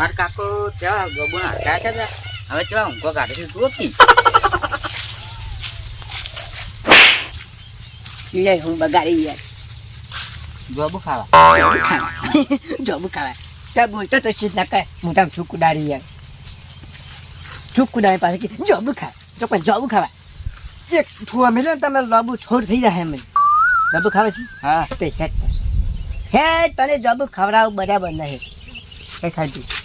માર કાકો ત્યાં ગોબુના હટાયા છે ને હવે કેવા ઊંઘો કાઢે છે તું કી લે હું બગાડી યાર. જોબ ખાવા. જોબ ખાવા. ત્યાં બોલતો તો શીત ના કહે હું તામ છું કુડારી યાર. છું કુડારી પાસે કે જોબ ખા. તો પણ જોબ ખાવા. એક ફુવા મેલે ને તમે લાબુ છોડ થઈ જાય એમ જોબ ખાવા છે? હા. તે હેટ હે તને જોબ ખવડાવ બરાબર નહીં. કઈ ખાધું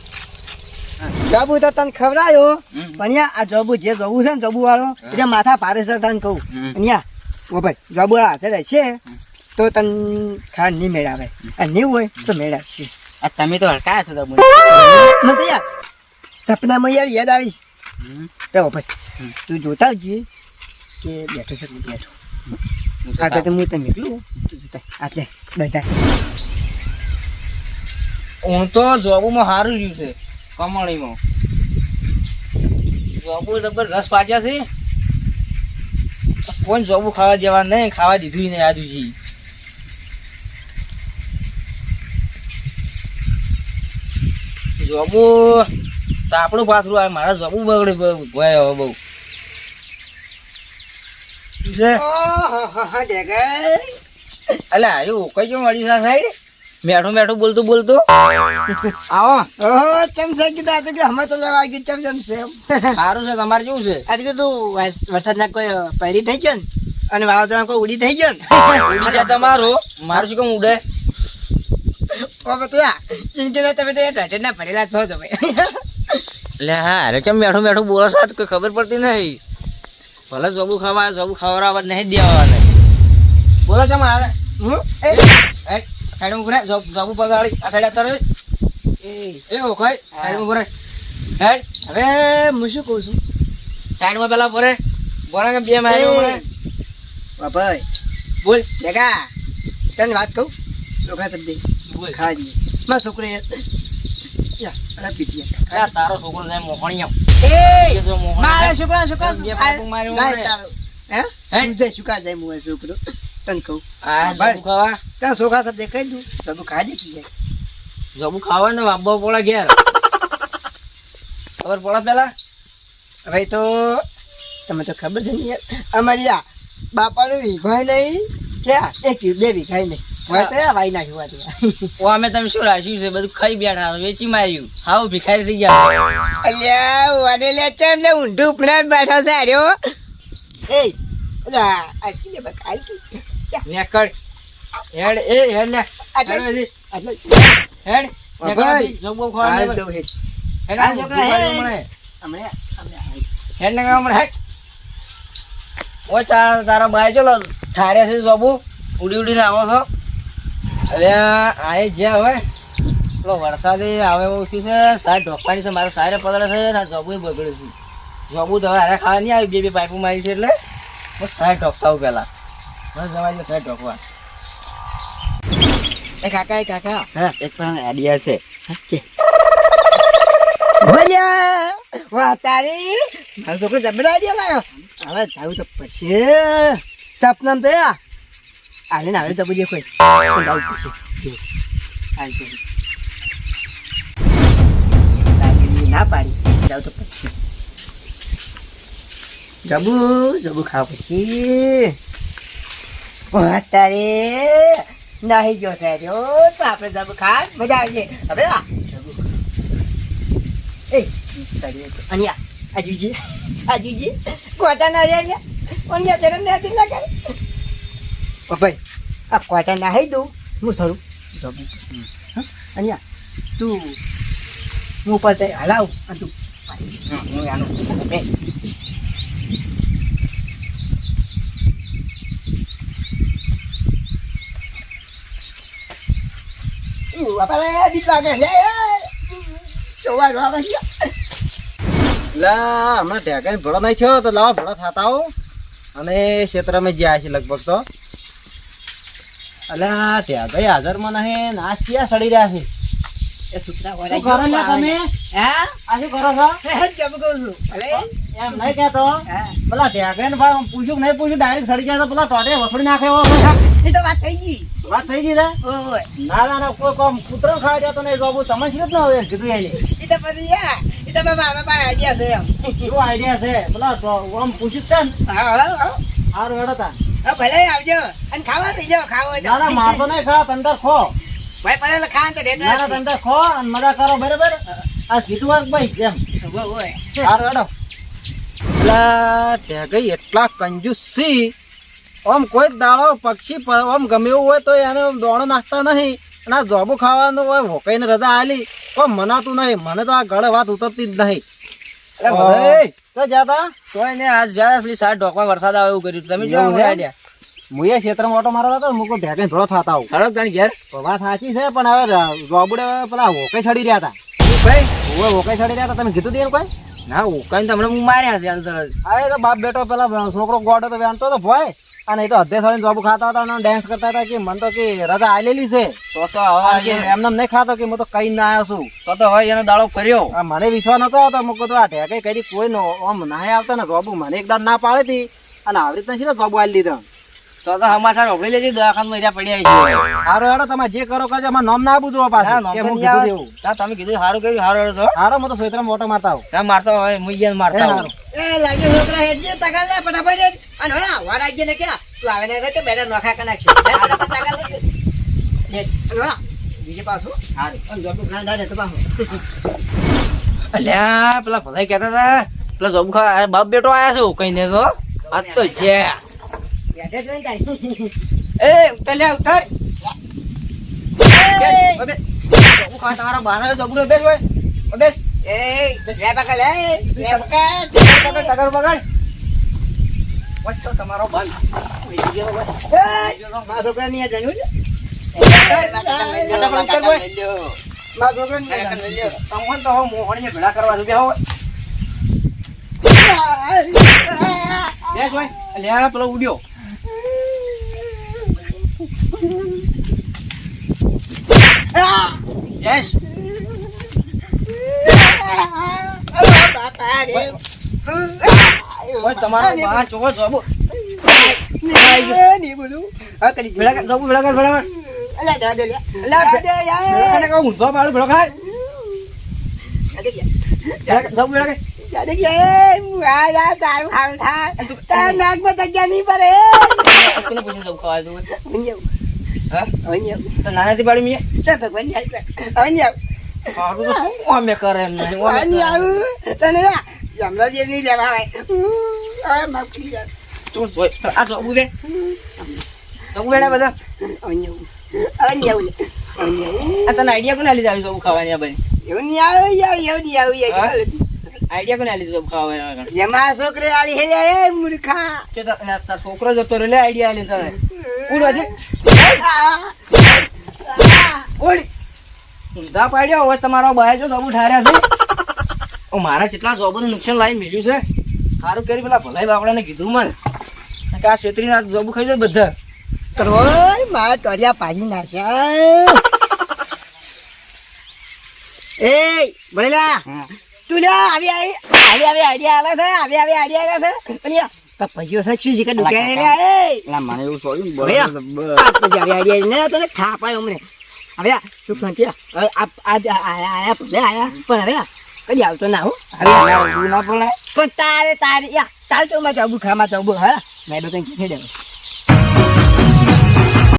જોબુ તો તને ખવડાયો. પણ આ જબુ જે જોબુ છે ને જબુ વાળો એટલે માથા પાડે છે તને કહું. હમ. અને યા ઓ ભાઈ હાથે હાજર છે તો તને ખાવા નહીં મેળાવે. અને નહીં હોય તો મેળાવશે. આ તમે તો હડકાયા છો જબુ નથી યાર સપનામાં યાર યાદ આવીશ. તો ભાઈ તું જોતા આવજે કે બેઠો છે બેઠો. તો આગળ તો હું તમે નીકળું તું જોતા આટલે બધા હું તો જોબમાં સારું રહ્યું છે કમાણીમાં. જોબુ જબરદસ્ત પાછા છે. કોણ જોબુ ખાવા દેવા નહીં ખાવા દીધું નહીં આદુજી. જોબુ તાપડું પાથરું આવે મારા જોબુ બગડે ભય હવે બહુ. અલા આવ્યું કઈ કેમ વળી સા સાઈડ? મેઠું મેઠું બોલતો બોલતો. આવો. ઓહો ચમ છે કીધા? તો કે હમે તો લેવા આવી ગયું. ચમ ચમ છે સારું છે તમારે કેવું છે? આજે કીધું વરસાદ વરસાદના કોઈ પહેરી થઈ ગયો ને? અને વાવાઝોડા કોઈ ઉડી થઈ ગયો ને? ઉડી જાય તમારું. મારું શું કેમ ઉડે? ઓ બતિયા ચિંતા તમે તો ઢાઢેરના ભરેલા છો તમે. એટલે હા અરે ચમ મેઠું મેઠું બોલો છો કોઈ ખબર પડતી નહીં. ભલે જબુ ખાવા જબુ ખવડાવવા નહીં દેવાના. બોલો ચમ હારે હું? એ? હેડ સાઈડ ઉભરે જબુ પગાડી આ સાઈડ અત્યારે એ, ઓખાય સાઈડ ઉભરે હેડ. હવે હું શું કહું છું? સાઈડમાં પેલા ભરે બોલા કે બે મારે ઉભરે ભાઈ. બોલ. દેખા તને વાત કહું? ચોખા શબ્દ બોલ. ખાજી મારા છોકરો તારો છોકરો મોહણી મારા છોકરા છોકરા જાય કા જાય છોકરો. તને કહું. ખાવા? ત્યાં સોખા શબ્દ કહી દઉં સબુ ખાજે કી જાય જબુ ખાવા ને બાબો પોળા ઘેર. ખબર પોળા પેલા? હવે તો તમે તો ખબર છે ને અમારી આ બાપાનું વીઘાય નહીં ક્યાં? એક બે વીઘાય નહીં. હવે તો વાઈ નાખ્યું અમે તમે શું રાખ્યું છે? બધું ખાઈ બેઠા વેચી માર્યું. હાવ ભિખારી થઈ ગયા અલ્યા વાડે લે ચમ લે ઊંધું ઉપડા બેઠો છે આર્યો એ અલા આ કી બક હેડ એ હેડ લે. હેડ. જોગ ખાવા હેડ. હેડ. જોગ હેડ. હેડ હેડ. ઓ ચાર તારા બાય ચલો. ઠારે છે જોબુ. ઉડી ઉડીને આવો છો. અરે આ જે હવે. પેલો વરસાદે આવે એવું છે. સાહેબ ઢોકવાની છે. મારે સારે પકડે છે ને જોબુ બગડે છે. જોબુ તો હવે હારે ખાવા નહીં આવી. બે બે પાઇપો મારી છે એટલે. હું સાહેબ ઢોકતા હું પેલા બસ જવા દે સાર ઢોકવા એ કાકા એ કાકા હા. એક પણ આઈડિયા છે. કે વાહ તારી મારો છોકરો જબરા હવે જાવું તો પછી સપનામ તો યા આને ના બુજે કોઈ. જાવું પછી. જો. ના પાડી. જાવ તો પછી. જબુ જબુ ખાવ પછી. તારે નાહી ગયો છે જો તો આપણે જબ ખા મજા આવશે હવે આ. એ અનિયા આજુજી આજુજી કોટા ના રે અનિયા ઓનિયા જરા ને હતી લાગે ભાઈ આ કોટા નાહી દઉં હું સરું જબ હા અનિયા તું હું ઉપર હલાવું હલાવ અને તું હું આનું. આપણે દીપ લાગે લે ચોવા રોવા છે લા હમણાં ઢેકાઈને ભળો નહીં થયો તો લાવો ભળો થતા હો અને ક્ષેત્રમાં જ્યાં છે લગભગ તો અલ્યા ઢેકાઈ હાજરમાં નહીં નાશ ક્યાં સડી રહ્યા છે એ સુતરા તમે હા આ શું કરો છો? કેમ કહું છું? ભલે એમ નહીં કહેતો? હા. પેલા ઢેકે ને ભાઈ પૂછ્યું નહીં પૂછ્યું? ડાયરેક્ટ સડી ગયા તો પેલા ટોટે વસોડી નાખ્યો એ તો વાત થઈ ગઈ. વાત થઈ ગઈ ના ના ના કોઈ કોમ કૂતરો ખાવા જતો નહીં. બાબુ તમે શું ના હોય કીધું એને? એ તો પછી યા એ તો બાબા બાબા આઈડિયા છે એમ. આઈડિયા છે? પેલા તો આમ પૂછ્યું છે ને? હા હા સારું હેડો તા. હા, ભલે આવજો. અને ખાવા થઈ જાઓ ખાવા તો. ના ના મારતો નહીં ખા તંદર ખો. ભાઈ ભલે ખાવા તો તંદર ખો અને મજા કરો બરાબર? આ કીધું ભાઈ જેમ. સારું હેડો. એટલા ઢેગઈ એટલા કંજુસી આમ કોઈ દાડો પક્ષી આમ ગમે એવું હોય તો એને દોણો નાખતા નહીં. અને આ જોબો ખાવાનું હોય હોકાઈને રજા આલી. કોઈ મનાતું નહીં. મને તો આ ગળે વાત ઉતરતી જ નહીં. તો જાતા તોય ને આજ જ્યારે પેલી સાત ઢોકમાં વરસાદ આવે એવું કર્યું તમે જો? આઈડિયા હું એ ક્ષેત્રમાં ઓટો મારવા હતો મૂકો ઢેકઈને થોડો થતા ખરો ઘેર? વાત સાચી છે પણ હવે જોબડે પેલા હોકે ચડી રહ્યા હતા ભાઈ હોકે ચડી રહ્યા હતા તમે કીધું તું કોઈ? ના ઉકાઈને તમને હું માર્યા છે હા એ તો બાપ બેટો પેલા છોકરો ગોડો તો વેણતો તો ભોય. અને એ તો સળીને જોબુ ખાતા હતા અને ડાન્સ કરતા હતા કે મને તો કે રજા આલેલી છે. તો તો હવે એમને નહીં ખાતો કે હું તો કઈ ના આવ્યો છું. તો તો હવે એનો દાડો કર્યો. આ મને વિશ્વાસ નતો આવતો મું કીધું આ ઢેકે કઈ કોઈ નો આમ ના આવતા ને જોબુ મને એકદમ ના પાડી હતી અને આવી રીતના છે ને જોબુ આલી દીધો તો તો સમાચાર ઓગળી લેજે દવાખાનામાં એરિયા પડ્યા છે હારો હેડો તમે જે કરો કરજો અમાર નામ ના ના, પાછું કે હું કીધું આવે. તા તમે કીધું સારું કર્યું સારું હેડો તો. સારો હું તો સોયત્રમાં મોટો મારતા આવું. તા મારતો હવે હું ઈયાને મારતા સારું. એ લાગ્યો છોકરા હેડજે તગાલ લે ફટાફટ અને હવે આવા રાજ્ય ને કે તું આવે ને તે બેડા નોખા કના છે તગાલ લે. બીજે પાછું. હારું. અને જોડું ખાન દાદા તો પાછું. અલ્યા પેલા ભલાઈ કહેતા હતા પેલા જોબ ખા બાપ બેટો આયા છે કઈ ને તો. આ તો છે. એ ઉતર લે ઉતર તમારા બહાના જોબુ બેસ હોય બેસ એ, લે લે, તમારો. છોકરા જાણ્યું છે? છોકરા તમને તો મોહણીએ ભેળા કરવા રૂપિયા હોય બેસ હોય અલ્યા પેલો ઉડ્યો ઓય તમારો બહાર ચોકો જોબુ નહીં બોલું. હવે કરી દે. ભેળા જોબુ ભેળા કર ભેળા અલા, જા દે લે. અલ્યા જા યાર. કર કહું ઊંધો પાડું ભેળો ખાય. ભેળા કર ભેળા કર નહીં આવું. આવું. આવું. નહીં. આવું. નહીં આવે. બધા આવું. આવું. આવું. આ તને આઈડિયા કોને લીધા આવી જોબુ ખાવાની આ બધી એવું નહીં આવે યાર એવું નહીં આવે યાર. આઈડિયા કોને લીધું જોબુ ખાવા જેમાં છોકરે આલી હે એ મૂર્ખા. તાર છોકરો જતો રહ્યો આઈડિયા લે તને. ઉડ હજી. ઉડ. ઊંધા પાડ્યો હવે તમારો બાય જો જોબુ ઠાર્યા છે. ઓ મારા જેટલા જોબુનું નુકસાન લાવી મેલ્યું છે. સારું કરી પેલા ભલાઈ બાપડાને કીધું મને. કે આ છેતરી ના જોબુ ખાઈ જાય બધા. કરોય મારા તોરિયા પાડી નાખ્યા. એ ભણેલા? તું લે આવી આવી આવી આવી આઈડિયા આવે છે આવી આવી આઈડિયા આવે છે. પણ યાર તો છે કે દુકાને લે મને એવું સોયું પછી આવી આઈડિયા ને તને ખાપાય હમણે હવે સુખ શાંતિ આયા ભલે આયા પણ હવે કદી આવતો ના હું. હવે ના પડે પણ તારે તારે યા તારે તો માં ખામાં જાવું હા. મેં તો કઈ કીધે